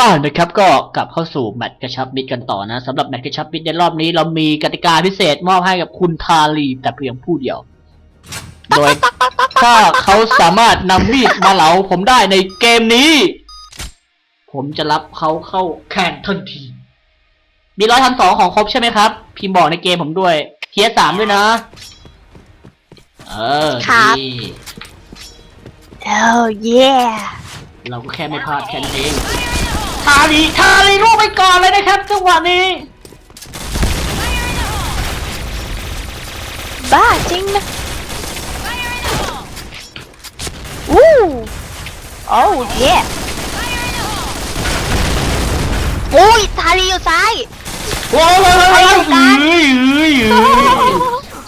อ่านะครับก็กลับเข้าสู่แมตช์กระชับมิตรกันต่อนะสำหรับแมตช์กระชับมิตรในรอบนี้ เรามีกติกาพิเศษมอบให้กับคุณทาลีแต่เพียงผู้เดียว โดยถ้าเขาสามารถนำมีดมาเหลาผมได้ในเกมนี้ ผมจะรับเขาเข้าแข่งทันที มีร้อยทำสองของครบใช่ไหมครับ พิมพ์บอกในเกมผมด้วยเทียสามด้วยนะ เออครับ ดี Oh yeah เราก็แค่ไม่พลาดแค่นั้นเอง ทาลีทาลีลูกไปก่อนเลยนะครับจังหวะนี้ บ้าจริงนะวู้ Oh yeah อุ้ยทารีอยู่ซ้าย โอ้ยไปอยู่กันเอ้ยเอ้ยเอ้ย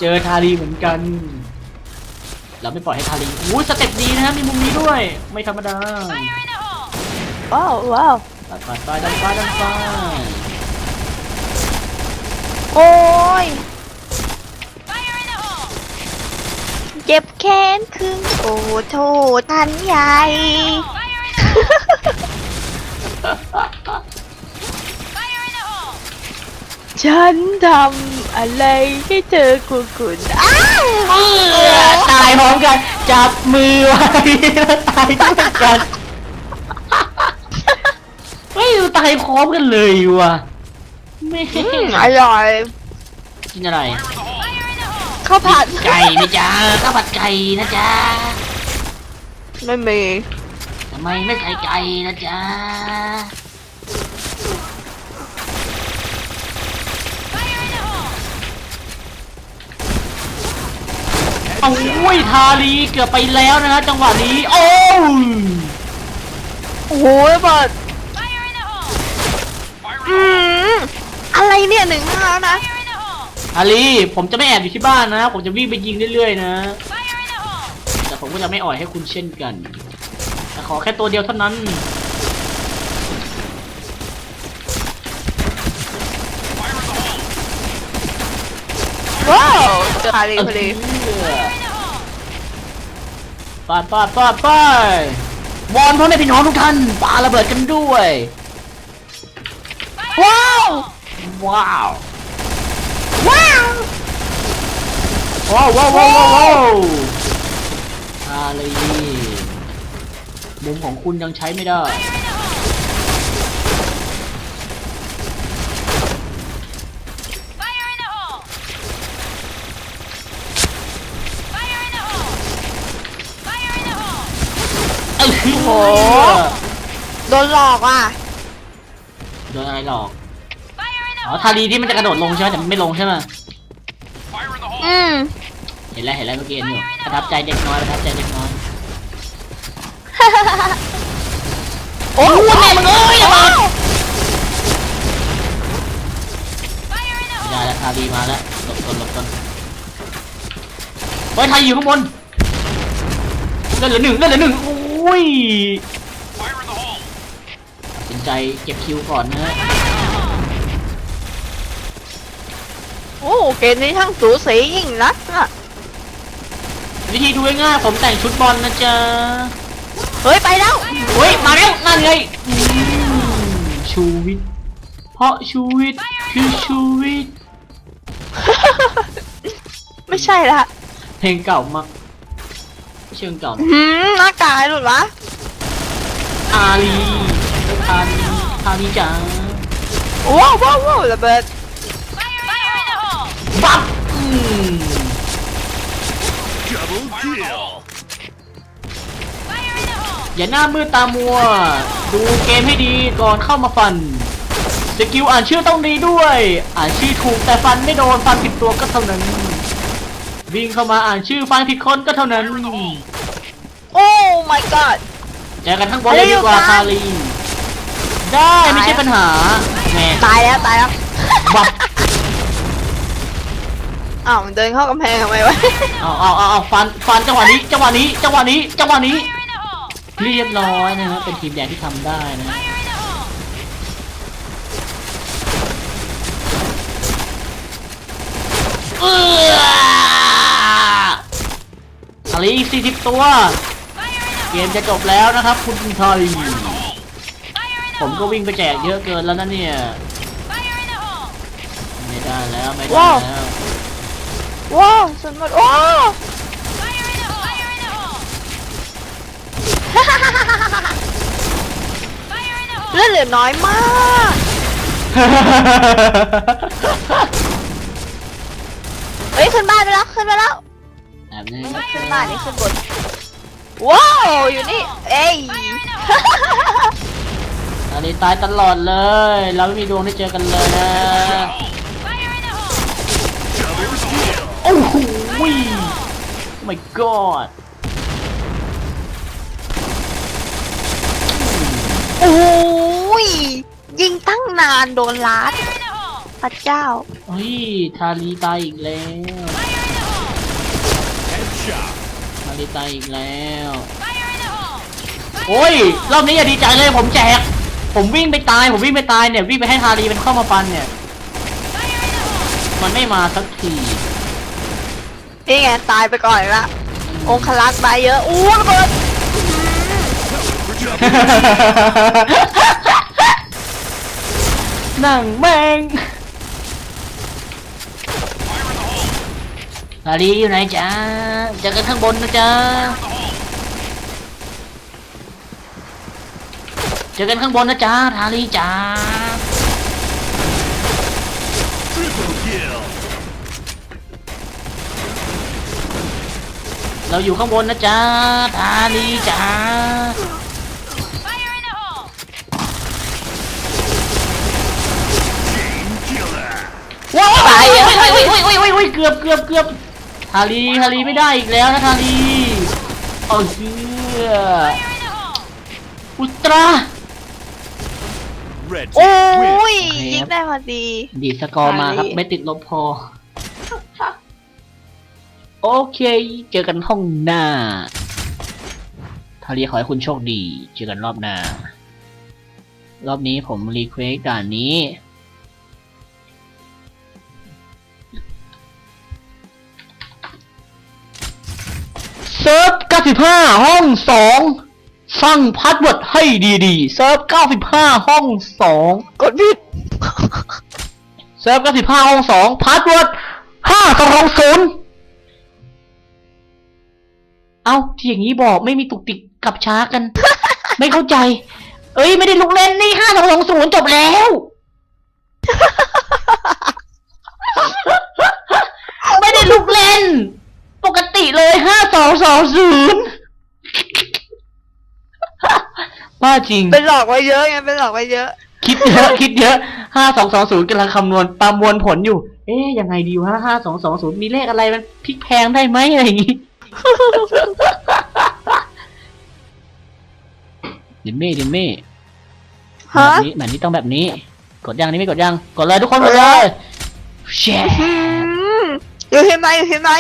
เจอทาลีเหมือนกัน เราไม่ปล่อยให้ทาลีอู้สเต็ปดีนะครับมีมุมนี้ด้วย ไม่ธรรมดาว้าวว้าว ปัดปัดไปดันไปดันไปโอ้ย เจ็บแค้นครึ่งโอ้โทษทันใหญ่ ฉันทำอะไรให้เธอคุณคุณอ้าวตายพร้อมกัน จับมือไว้แล้วตายด้วยกัน เฮ้ยดูตายพร้อมกันเลยว่ะไม่อืมอร่อยกินอะไรข้าวผัดไก่นะจ๊ะข้าวผัดไก่นะจ๊ะไม่มีทำไมไม่ใส่ไก่นะจ๊ะเอาอุ้ยทาลีเกือบไปแล้วนะฮะจังหวะนี้ โอ้ย โอ้โหระเบิด อืมอะไรเนี่ยหนึ่งห้าแล้วนะทาลีผมจะไม่แอบอยู่ที่บ้านนะ ผมจะวิ่งไปยิงเรื่อยๆนะ แต่ผมก็จะไม่อ่อยให้คุณเช่นกัน แต่ขอแค่ตัวเดียวเท่านั้น ว้าวเจอคารีพอดีปาดปาดปาดไปวอนพ่อแม่พี่น้องทุกท่านปาระเบิดกันด้วย ว้าวว้าวว้าวว้าวว้าวว้าวว้าวว้าวทาลีมุมของคุณยังใช้ไม่ได้เอ้ยโอ้โหโดนหลอกอะ โดนอะไรหลอก อ๋อทารีที่มันจะกระโดดลงใช่ไหมแต่มันไม่ลงใช่ไหมอืมเห็นแล้วเห็นแล้วเมื่อกี้เห็นอยู่ประทับใจเด็กน้อยประทับใจเด็กน้อย โอ้โหแม่มึงเอ้ยระเบิดว้าวได้แล้วทารีมาแล้วหลบก่อนหลบก่อนเฮ้ยทารีอยู่ข้างบนเลือดเหลือหนึ่งเลือดเหลือหนึ่งโอ้ยตัดสิน ใจเก็บคิวก่อนนะฮะโอ้เกมนี้ทั้งสูสียิ่งนักอะวิธีดูง่ายๆผมแต่งชุดบอลนะจ๊ะเฮ้ยไปแล้วเฮ้ยมาแล้วนั่นไงอืมชูวิทย์เพราะชูวิทย์คือชูวิทย์ไม่ใช่ละเพลงเก่ามากไม่เชิงเก่าหืมหน้ากายหลุดวะอาลี อาลีอาลีจ๋าว้าวว้าวว้าวระเบิดบับอืม Double kill. อย่าหน้ามืดตามัว ดูเกมให้ดีก่อนเข้ามาฟัน สกิลอ่านชื่อต้องดีด้วย อ่านชื่อถูกแต่ฟันไม่โดนฟันผิดตัวก็เท่านั้น วิ่งเข้ามาอ่านชื่อฟันผิดคนก็เท่านั้น โอ้ my god เจอกันทั้งบนเลยดีกว่าอะไรอยู่กันคารี ได้ไม่ใช่ปัญหาแหมตายแล้วตายแล้วบับอ้าวมันเดินเข้ากำแพงทำไมวะเอาเอาเอาเอาฟันฟันจังหวะนี้จังหวะนี้จังหวะนี้จังหวะนี้ เรียบร้อยนะฮะเป็นทีมแดงที่ทำได้นะเอออะไรอีกสี่สิบตัว เกมจะจบแล้วนะครับ คุณทารี ผมก็วิ่งไปแจกเยอะเกินแล้วนะเนี่ย ไม่ได้แล้วไม่ได้ว้าวแล้วว้าวสุดหมดโอ้เลือดเหลือน้อยมาก เฮ้ยขึ้นบ้านไปแล้วขึ้นไปแล้วแบบนี้ไม่ขึ้นบ้านนี่ขึ้นบนว้าวอยู่นี่เอ้ย อันนี้ตายตลอดเลย เราไม่มีดวงได้เจอกันเลยนะโอ้โห my god โอ้ยยิงตั้งนานโดนลัดพระเจ้าเฮ้ยทารีตายอีกแล้วทารีตายอีกแล้ว โอ้ย รอบนี้อย่าดีใจเลยผมแจก ผมวิ่งไปตาย ผมวิ่งไปตายเนี่ยวิ่งไปให้ทารีมันเข้ามาฟันเนี่ย มันไม่มาสักทีนี่ไงตายไปก่อนอีกละองคลักษ์ตายเยอะอู้ระเบิดนั่งแม่งทารีอยู่ไหนจ๊ะเจอกันข้างบนนะจ๊ะ เจอกันข้างบนนะจ๊ะทารีจ๊ะเราอยู่ข้างบนนะจ๊ะทารีจ๊ะว้าวตายอะโอ้ยโอ้ยโอ้ยโอ้ยโอ้ยเกือบเกือบเกือบทารีทารีไม่ได้อีกแล้วนะทารีเอาเชื่ออุตรา Red โอ้ team win. ยยิงได้พอดี ดีดสกอร์มาครับทารีไม่ติดลบพอ โอเค เจอกันห้องหน้าทารีขอให้คุณโชคดี เจอกันรอบหน้า รอบนี้ผมรีเควสด่านนี้ เซิร์ฟ95 ห้อง 2 ฟังพาสเวิร์ดให้ดีๆ เซิร์ฟ 95 ห้อง 2 กดผิด เซิร์ฟ 95 ห้อง 2 พาสเวิร์ด5220 เอ้า ที่อย่างนี้บอกไม่มีตุกติกกลับช้ากัน ไม่เข้าใจ เอ้ย ไม่ได้ลุกเล่นนี่ 5220 จบแล้ว ไม่ได้ลุกเล่น ปกติเลย 5220 บ้าจริง เป็นหลอกไว้เยอะไงเป็นหลอกไว้เยอะ คิดเยอะ คิดเยอะห้าสองสองศูนย์กำลังคำนวณประมวลผลอยู่ เอ๊ยยังไงดีวะห้าสองสองศูนย์มีเลขอะไรมันพลิกแพงได้ไหมอะไรอย่างงี้ดิมเม่ดิมเม่แบฮะ บนี้แบบนี้ต้องแบบนี้ กดยังนี่ไม่กดยังกดเลยทุกคนกดเลยแชร์อืมอยู่ที่ไหนอยู่ที่ไหน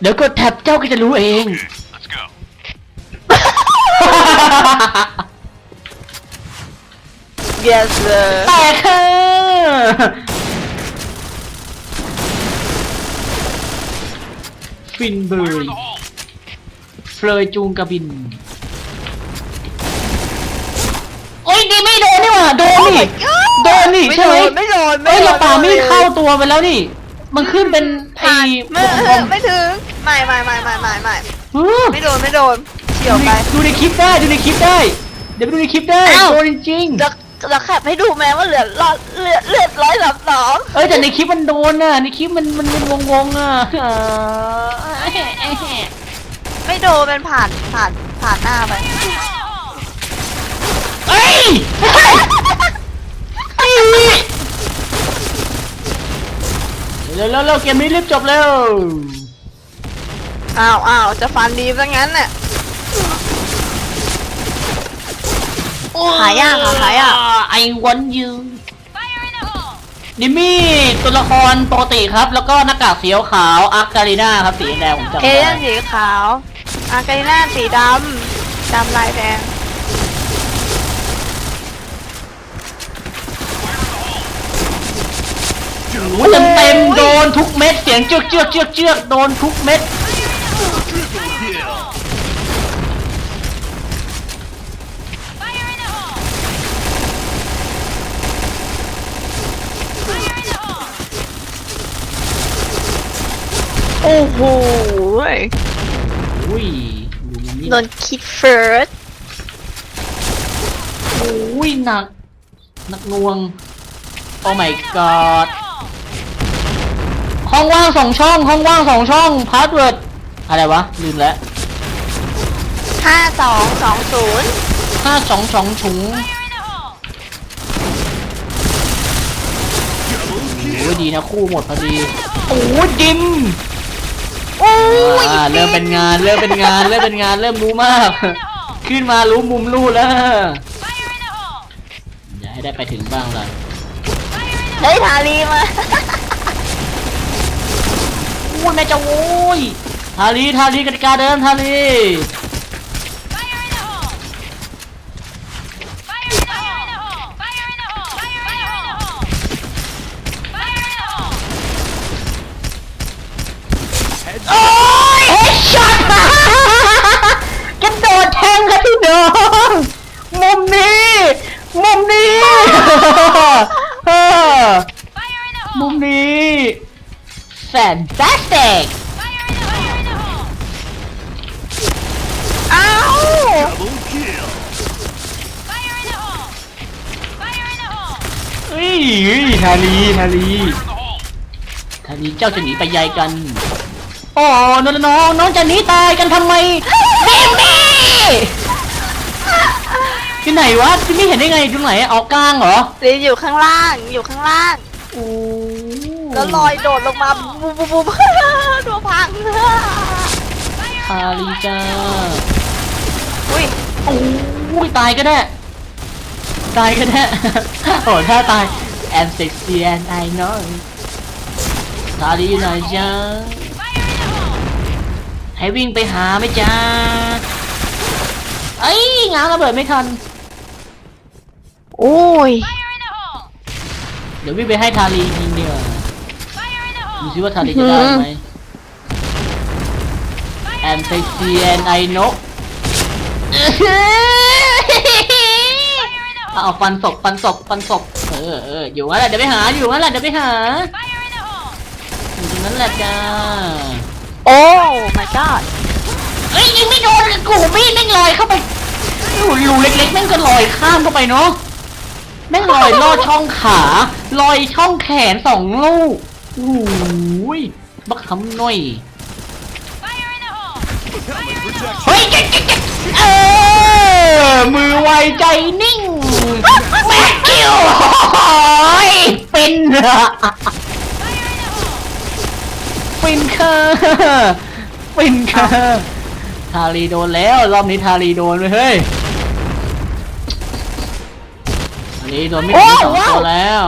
เดี๋ยวกดแท็บเจ้าก็จะรู้เอง Let's go. Yes sir แตกค่ะฟินเบอร์เฟลยจูงกระบิน โอ้ยดีไม่โดนนี่หว่า โดนนี่ โดนนี่ไม่ใช่โดไหมนไม่โดนเอ้ยโดเรานป่าไม่ลยเข้าตัวไปแล้วนี่ มันขึ้นเป็นไอ้ผ่านไม่วงเอกลอมไม่ถึงไม่ไม่ไม่ไม่ไม่ไม่เออไม่โดนไม่โดน เฉียวไป ดูในคลิปได้ดูในคลิปได้ เดี๋ยวไปดูในคลิปได้อ้าว โดนจริงจะจะแคปให้ดูแม้ว่าเหลือรอดเหลือเหลือร้อยสามสองๆเอ้ยแต่ในคลิปมันโดนน่ะในคลิปมันมันมันวงวงๆอะไม่โดนเป็นผ่านผ่านผ่านหน้าไป เอ้ยเร็วเร็วเร็วเกมนี้รีบจบเร็วอ้าวอ้าวจะฟันดีซะงั้นน่ะ หายากเหรอหายากไอวันยูดิมี่ตัวละครปกติครับ แล้วก็หน้ากากสีขาวอาร์การีนาครับสีแดงผมจำเคได้เนสีขาว อาร์ไกน่าสีดำ ดำลายแดง โอ้ยเต็มๆโดนทุกเม็ดเสียงเจือกเจือกเจือกเจือกโดนทุกเม็ด โหอุ้ยดูมันนี่โดนคิดเฟิร์สอุ้ยหนักหนักหน่วง โอ้ my god ห้องว่างสองช่องห้องว่างสองช่องพาสเวิร์ดอะไรวะ ลืมแล้วห้าสองสองศูนย์ห้าสองสองถุงโอ้ยดีนะคู่หมดพอดี โอ้ยดิม โอ้ยอ่าเริ่มเป็นงานเริ่มเป็นงานเริ่มเป็นงานเริ่มรู้มาก ขึ้นมารู้มุมรู้แล้วอย่าให้ได้ไปถึงบ้างล่ะได้ทารีมาอู้แม่จะโว้ยทารีทารีกติกาเดิมทารีโอ้ยเฮดช็อตกระโดดแทงค่ะพี่น้องมุมนี้ มุมนี้ เออมุมนี้ fantastic อ้าว Double kill. เฮ้ยเฮ้ยทารีทารีทารีเจ้าจะหนีไปใหญ่กันโอ้น้องน้องน้องจะหนีตายกันทำไมเบบี้ที่ไหนวะที่ไม่เห็นได้ไงตรงไหนออกกลางเหรอรีอยู่ข้างล่าง อยู่ข้างล่างโอ้ แล้วลอยโดดลงมาบูบูบูบูตัวพังทารีจ้าอุ้ยโอ้ยตายก็ได้ ตายก็ได้ โอ้ถ้าตาย I'm sexy and I know ทารีอยู่ไหนจ้าให้วิ่งไปหาไหมจ้าเอ้ยง้างระเบิดไม่ทัน โอ้ย เดี๋ยววิ่งไปให้ทารียิงเดียวา ดูซิว่าทารีจะได้ไหม I'm sexy and I know เอาฟันศพฟันศพฟันศพเออเอออยู่งั้นแหละเดี๋ยวไปหาอยู่งั้นแหละเดี๋ยวไปหาอยู่ตรงนั้นแหละจ้าโอ้ my god เอ้ยยิงไม่โดนกูมีดแม่งลอยเข้าไปรูรูเล็กๆแม่งก็ลอยข้ามเข้าไปเนาะแม่งลอยลอดช่องขาลอยช่องแขนสองลูก โอ้ยบักคำหน่อย Helmet protection. เฮ้ยเจ๊กเจ๊กเจ๊กเออ มือไวใจนิ่งแม็กคิวโอ้ยฟินอะฟินค่ะฟินค่ะทารีโดนแล้ว รอบนี้ทารีโดนเลยเฮ้ยอันนี้โดนไม่ถึงสองตัวแล้ว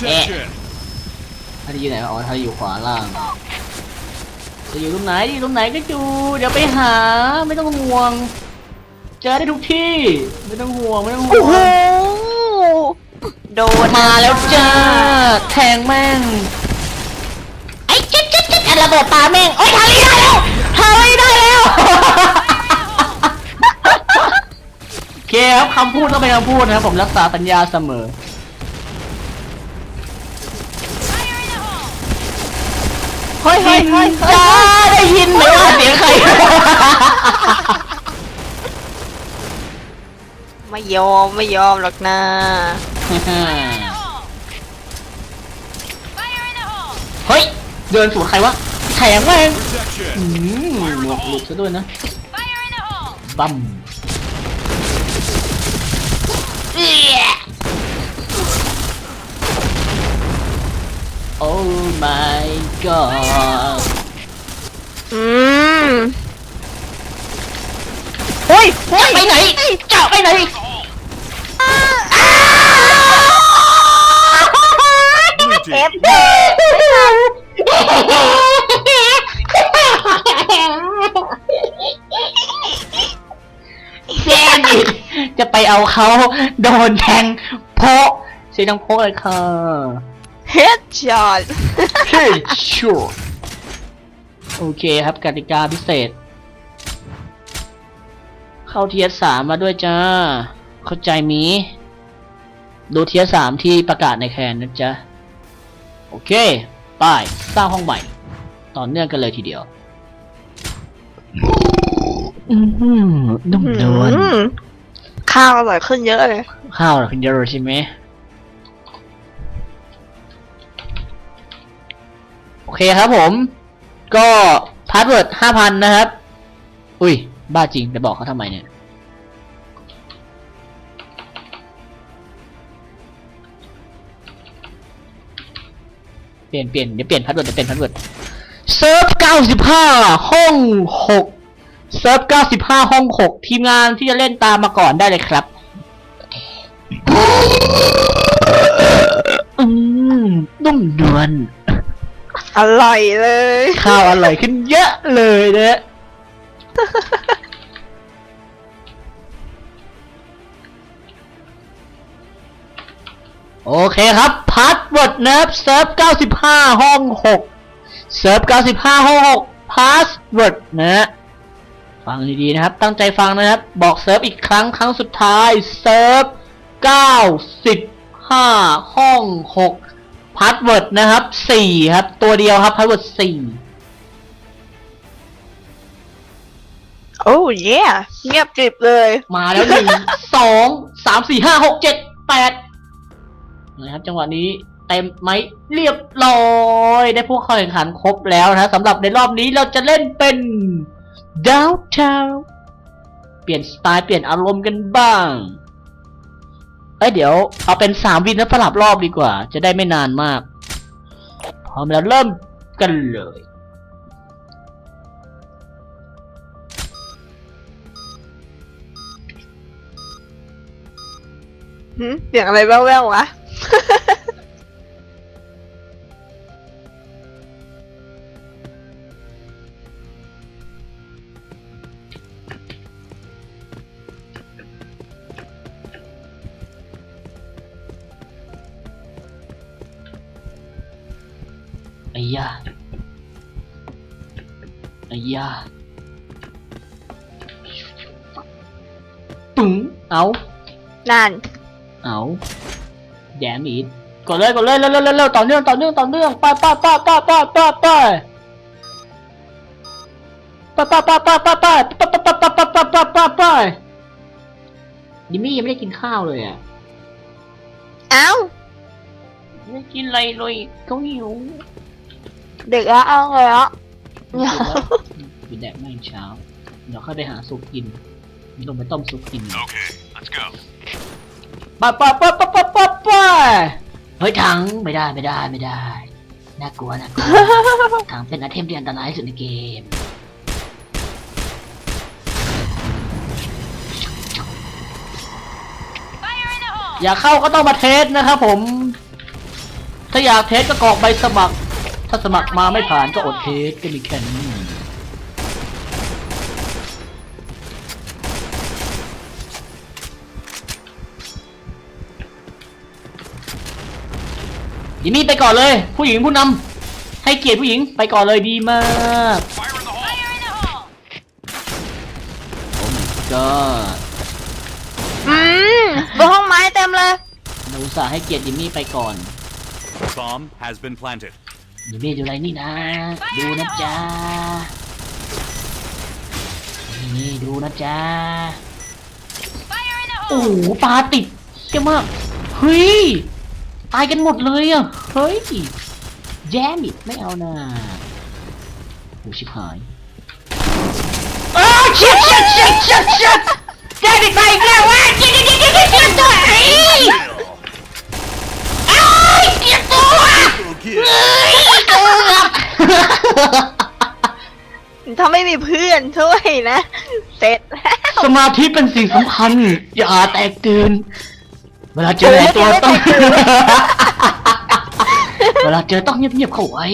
Helmet protection. ทารีอยู่ไหนวะอ๋อทารีอยู่ขวาล่างจะอยู่ตรงไหนอยู่ตรงไหนก็อยู่เดี๋ยวไปหาไม่ต้องห่วง เจอได้ทุกที่ ไม่ต้องห่วงไม่ต้องห่โอ้วโหงโดนมาแล้วจ้าแทงแม่งไอ้จิ๊ดจิ๊ดจิ๊ดอันระเบิดปาแม่งโอ้ยทารีได้แล้วทารีได้แล้วโอเคครับคำพูดต้องเป็นคำพูดนะครับผมรักษาสัญญาเสมอ เฮ้ยเฮ้ยเฮ้ยจ้าได้ยินไหมว่าเสียงใคร ไม่ยอมไม่ยอมหรอกนะเฮ้ย เดินสวนใครวะแทงแม่งอืมหมวกหลุดซะด้วยนะบัม โอ้ my god อืมเฮ้ยเฮ้ยไปไหนเจ้าไปไหน Blue เอ team. ฟเด็กเซนิตจะไปเอาเขาโดนแทงโพะเสียงดังโพะเลยค่ะ เฮดช็อตเฮ้ยชัวโอเคครับกติกาพิเศษ เข้าเทียสามมาด้วยจ้า เข้าใจมีดูเทียสามที่ประกาศในแคนนะจ๊ะ โอเคไป้ายสร้างห้องใหม่ ต่อเนื่องกันเลยทีเดียว อือหือนุ่มนวลอืมข้าวอร่อยขึ้นเยอะเลย ข้าวเหรอคุณเยอะใช่ไหม อเคครับผม ก็พาสเวิร์ดห้าพันนะครับ อุ้ย บ้าจริงไปบอกเขาทำไมเนี่ย เปลี่ยนเปลี่ยนเดี๋ยวเปลี่ยนพาสเวิร์ดเดี๋ยวเปลี่ยนพาสเวิร์ดเซิร์ฟเก้าสิบห้าห้องหกเซิร์ฟเก้าสิบห้าห้องหกทีมงานที่จะเล่นตามมาก่อนได้เลยครับอืมนุ่มนวล อร่อยเลย ข้าวอร่อยขึ้นเยอะเลยนะ โอเคครับพาสเวิร์ดนะครับเซิร์ฟ95 ห้อง 6 เซิร์ฟ95 ห้อง 6พาสเวิร์ดนะฮะฟังดีๆนะครับ ตั้งใจฟังนะครับ บอกเซิร์ฟอีกครั้งครั้งสุดท้าย เซิร์ฟ95 ห้อง 6 พาสเวิร์ดนะครับ4ครับ ตัวเดียวครับพาสเวิร์ด4โอ้เย่เงียบกริบเลย มาแล้วหนึ่ง สองสามสี่ห้าหกเจ็ดแปดนะครับจังหวะนี้เต็มไหมเรียบร้อยได้ผู้เข้าแข่งขันครบแล้วนะสำหรับในรอบนี้เราจะเล่นเป็น Downtown เปลี่ยนสไตล์เปลี่ยนอารมณ์กันบ้าง เอ้ยเดี๋ยวเอาเป็นสามวินแล้วสลับรอบดีกว่า จะได้ไม่นานมาก พร้อมแล้วเริ่มกันเลยหืมเสียงอะไรแว่วๆวะ ยาไอ้ยาปึ๋งเอานั่นเอาแยมอีดกดเลยกดเลยเร็วเร็วเร็วเร็วต่อเนื่องต่อเนื่องต่อเนื่องไปไปไปไปไปไปไปไปไปไปไปไปไปไปไปไปไปไปดิมี่ยังไม่ได้กินข้าวเลยอะเอ้าไม่ได้กินอะไรเลยเขาหิว เด็กละเอาเลยอะกินแดกไม่เช้า เดี๋ยวค่อยไปหาซุปกินลงไปต้มซุปกิน Okay, let's go. ปะปะปะปะปะปะปะเฮ้ยถังไม่ได้ไม่ได้ไม่ได้ น่ากลัวน่ากลัวถังเป็นไอเทมที่อันตรายที่สุดในเกม อยากเข้าก็ต้องมาเทสนะครับผม ถ้าอยากเทสก็กรอกใบสมัคร ถ้าสมัครมาไม่ผ่านก็อดเทสก็มีแค่นี้ดิมี่ไปก่อนเลย ผู้หญิงผู้นำให้เกียรติผู้หญิงไปก่อนเลยดีมาก Fire in the hole! โอ้ my god อืมบนห้องไม้เต็มเลย เราอุตส่าห์ให้เกียรติดิมี่ไปก่อน Bomb has been planted. ดิมี่ดูอะไรนี่นะ ดูนะจ๊ะนี่ดูนะจ๊ะโอ้โหปลาติดเยอะมากเฮ้ยตายกันหมดเลยอะเฮ้ยแย่มิดไม่เอานะโอ้ชิบหายอ้าวเชียดเชียดเชียดเชียดเชียดแย่มิดไปอีกแล้วว่ะเชียดเชียดเชียดเชียดเชียดตัวไอ้ Kill. อ้าวเชียดตัว Triple kill. ถ้าไม่มีเพื่อนช่วยนะ เสร็จแล้วสมาธิเป็นสิ่งสำคัญ อย่าแตกตื่นเวลาเจอตัวต้อง เวลาเจอต้องเงียบๆเข้าไว้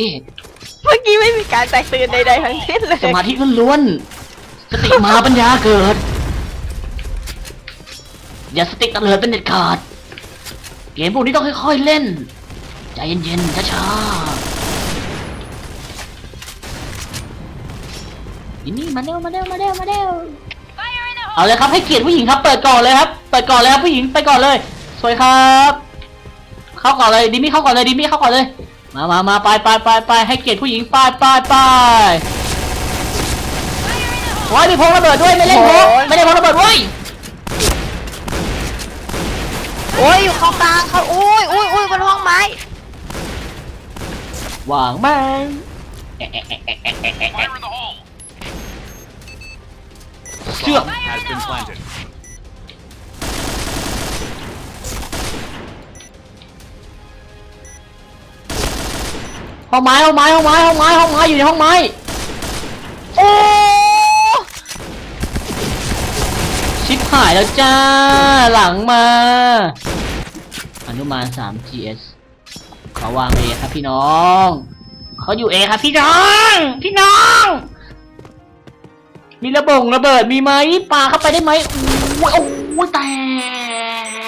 เมื่อกี้ไม่มีการแตกตื่นใดๆทั้งสิ้นเลยสมาธิล้วนๆสติมาปัญญาเกิด อย่าสติตะเลิดเป็นเด็ดขาด เกมพวกนี้ต้องค่อยๆเล่น ใจเย็นๆช้าๆ นี่นี่มาเร็วมาเร็วมาเร็วมาเร็วเอาเลยครับให้เกียรติผู้หญิงครับ เปิดก่อนเลยครับ เปิดก่อนเลยครับผู้หญิงไปก่อนเลย สวยครับ เข้าก่อนเลยดิมี่เข้าก่อนเลยดิมี่เข้าก่อนเลยมมามามาไปไปไปไปให้เกียรติผู้หญิงไปไปไปโอ้ยมีพงระเบิดด้วยไม่เล่นพกไม่ได้พงระเบิดเว้ยโอ้ยอยู่เข้ากลางเขาอุ้ยอุ้ยอุ้ยบนห้องไม้วางแม่ง เชือก Bomb has been planted. ห้องไม้ห้องไม้ห้องไม้ห้องไม้ห้องไม้อยู่ในห้องไม้ โอ้ชิบหายแล้วจ้า หลังมา อนุมาน 3 GS เขาวางเอครับพี่น้อง เขาอยู่เอครับพี่น้อง พี่น้อง มีระบงระเบิดมีไหมปาเข้าไปได้ไหมโอ้ยโอ้ยแต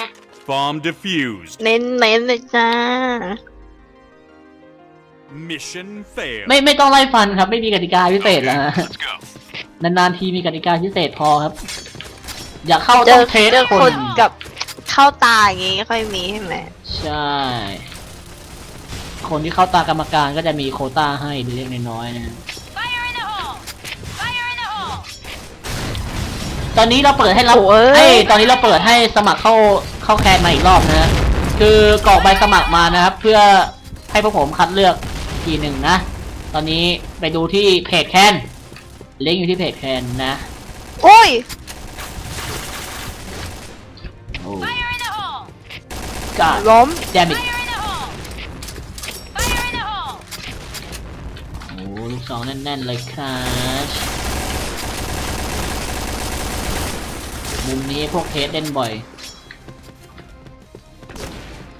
ก Bomb defused. เน้นเน้นเลยจ้า Mission failed. ไม่ไม่ต้องไล่ฟันครับ ไม่มีกติกาพิเศษแล้วฮะ Let's go. นานๆทีมีกติกาพิเศษพอครับ อยากเข้าเจต้อองเทสเจอคคนนกับเข้าตาอย่างงี้ค่อยมีใช่ไหมใช่ คนที่เข้าตากรรมการก็จะมีโควต้าให้เล็กๆน้อยๆนะฮะ ตอนนี้เราเปิดให้รับโอ้ยเอ้ยตอนนี้เราเปิดให้สมัครเข้าเข้าแคนมาอีกรอบนะฮะคือกรอกใบสมัครมานะครับ เพื่อให้พวกผมคัดเลือกทีหนึ่งนะ ตอนนี้ไปดูที่เพจแคนลิงก์อยู่ที่เพจแคนนะอุ้ย โอ้ Fire in the hole! กาล้ม แดมิด Fire in the hole! Fire in the hole! โอ้ลูกซองแน่นๆเลยครับ มุมนี้พวกเทสเล่นบ่อย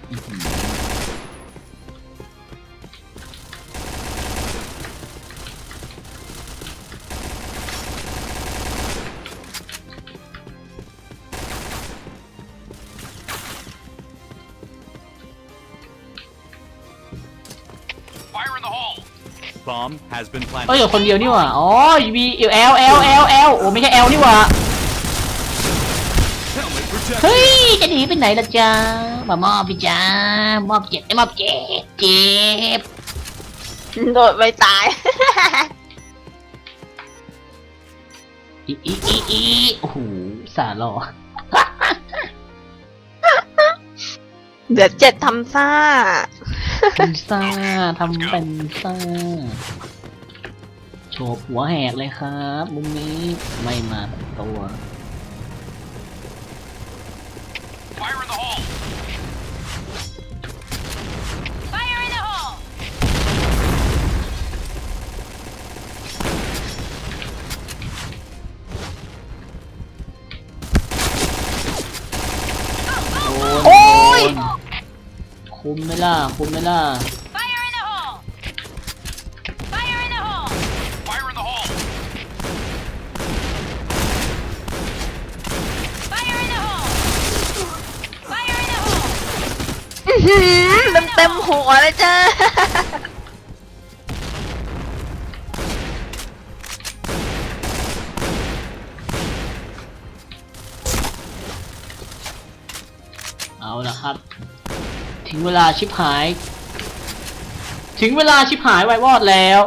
อื้อหือ Fire in the hole. Bomb has been เอ้ย planted. อยู่คนเดียวนี่หว่า อ๋อมีเอลเอลเอลเอลโอ้ไม่ใช่เอลนี่หว่า หนีไปไหนล่ะจ๊ะมามอบพี่จ้ามอบเจ็บไอ้มอบเจ็บเจ็บโดดไปตาย อีอีอีอีโอ้โหสาหล่อเดือดเจ็ดทำซ่าเป็นซ่าทำเป็นซ่าโชว์หัวแหกเลยครับมุมนี้ไม่มาเป็นตัว คุมไหม่ล่ะ คุมไหม่ล่ะ Fire in the hole! Fire in the hole! Fire in the hole. Fire in the hole! Fire in the hole! อื้อหือเต็มเต็มหัวเลยจ้าเอา ถึงเวลาชิบหาย ถึงเวลาชิบหายไววอดแล้ว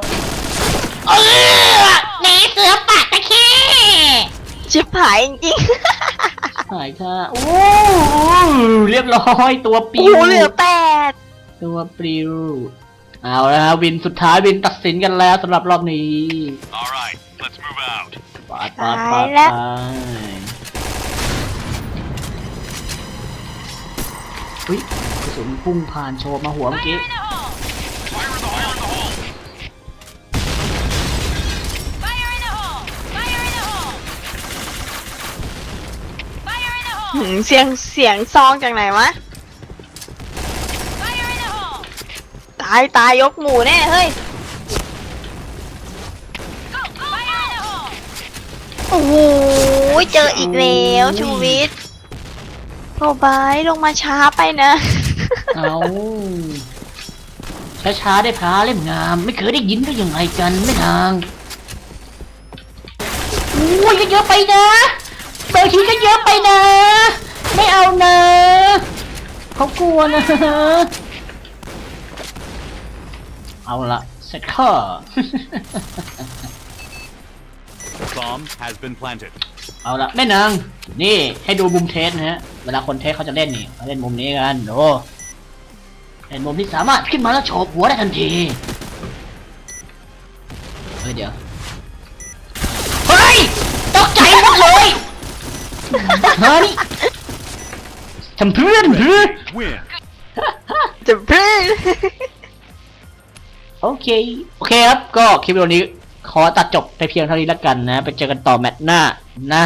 เออหนีเสือปากตะเข้ชิบหายจริงหายค่ะโอ้เรียบร้อยตัวๆปิโอ้วโหเหลือแปดตัวปลิวเอาละครับวินสุดท้ายวินตัดสินกันแล้วสำหรับรอบนี้ All right, let's move out. ปาดปาดปาดไปอุ้ยกระ สุนพุ่งผ่านโชว์มาหัวเมื่อกี้เสียงเสียงซองจากไหนวะ ตายตายยกหมู่แน่เฮ้ย โอ้โหเจออีกแล้วชูวิทย์โรบายลงมาช้าไปนะ เอาช้าๆได้พาเล่มงาม ไม่เคยได้ยินได้ยังไงกันไม่นางโอ้ยก็เยอะไปนะบางทีก็เยอะไปนะ ไม่เอานะเขากลัวนะ เอาละเสร็จข้อ Bomb has been planted. เอาละแม่นางนี่ให้ดูมุมเทสนะฮะ เวลาคนเทสเขาจะเล่นนี่เขาเล่นมุมนี้กัน โอ้ เป็นมุมที่สามารถขึ้นมาแล้วโฉบหัวได้ทันที เฮ้ยเดี๋ยว เฮ้ย ตกใจหมดเลยเฮ้ยทำเพื่อนเพื่อน Win. จะพลื้นโอเค โอเคครับ ก็คลิปวิดีโอนี้ขอตัดจบไปเพียงเท่านี้แล้วกันนะ ไปเจอกันต่อแมตช์หน้านะ